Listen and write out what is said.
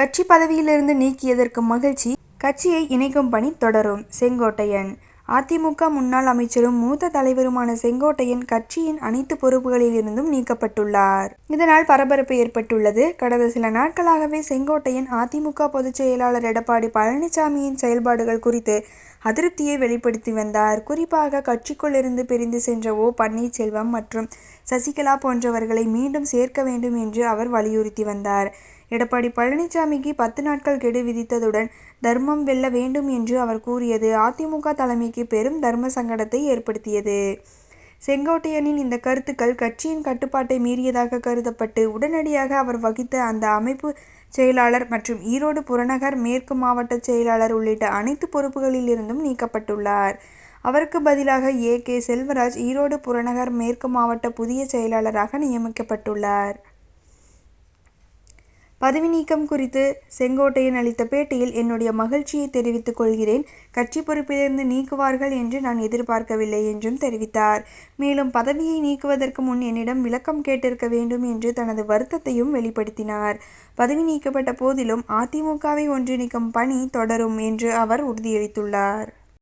கட்சி பதவியிலிருந்து நீக்கியதற்கு மகிழ்ச்சி கட்சியை இணைக்கும் பணி தொடரும். செங்கோட்டையன். அதிமுக முன்னாள் அமைச்சரும் மூத்த தலைவருமான செங்கோட்டையன் கட்சியின் அனைத்து பொறுப்புகளில் இருந்தும் நீக்கப்பட்டுள்ளார். இதனால் பரபரப்பு ஏற்பட்டுள்ளது. கடந்த சில நாட்களாகவே செங்கோட்டையன் அதிமுக பொதுச் செயலாளர் எடப்பாடி பழனிசாமியின் செயல்பாடுகள் குறித்து அதிருப்தியை வெளிப்படுத்தி வந்தார். குறிப்பாக கட்சிக்குள் இருந்து பிரிந்து சென்ற ஓ. பன்னீர்செல்வம் மற்றும் சசிகலா போன்றவர்களை மீண்டும் சேர்க்க வேண்டும் என்று அவர் வலியுறுத்தி வந்தார். எடப்பாடி பழனிசாமிக்கு பத்து நாட்கள் கெடு விதித்ததுடன் தர்மம் வெல்ல வேண்டும் என்று அவர் கூறியது அதிமுக தலைமைக்கு பெரும் தர்ம சங்கடத்தை ஏற்படுத்தியது. செங்கோட்டையனின் இந்த கருத்துக்கள் கட்சியின் கட்டுப்பாட்டை மீறியதாக கருதப்பட்டு உடனடியாக அவர் வகித்த அந்த அமைப்பு செயலாளர் மற்றும் ஈரோடு புறநகர் மேற்கு மாவட்ட செயலாளர் உள்ளிட்ட அனைத்து பொறுப்புகளிலிருந்தும் நீக்கப்பட்டுள்ளார். அவருக்கு பதிலாக ஏ கே செல்வராஜ் ஈரோடு புறநகர் மேற்கு மாவட்ட புதிய செயலாளராக நியமிக்கப்பட்டுள்ளார். பதவி நீக்கம் குறித்து செங்கோட்டையன் அளித்த பேட்டியில் என்னுடைய மகிழ்ச்சியை தெரிவித்துக் கொள்கிறேன். கட்சி பொறுப்பிலிருந்து நீக்குவார்கள் என்று நான் எதிர்பார்க்கவில்லை என்றும் தெரிவித்தார். மேலும் பதவியை நீக்குவதற்கு முன் என்னிடம் விளக்கம் கேட்டிருக்க வேண்டும் என்று தனது வருத்தத்தையும் வெளிப்படுத்தினார். பதவி நீக்கப்பட்ட போதிலும் அதிமுகவை ஒன்றிணைக்கும் பணி தொடரும் என்று அவர் உறுதியளித்துள்ளார்.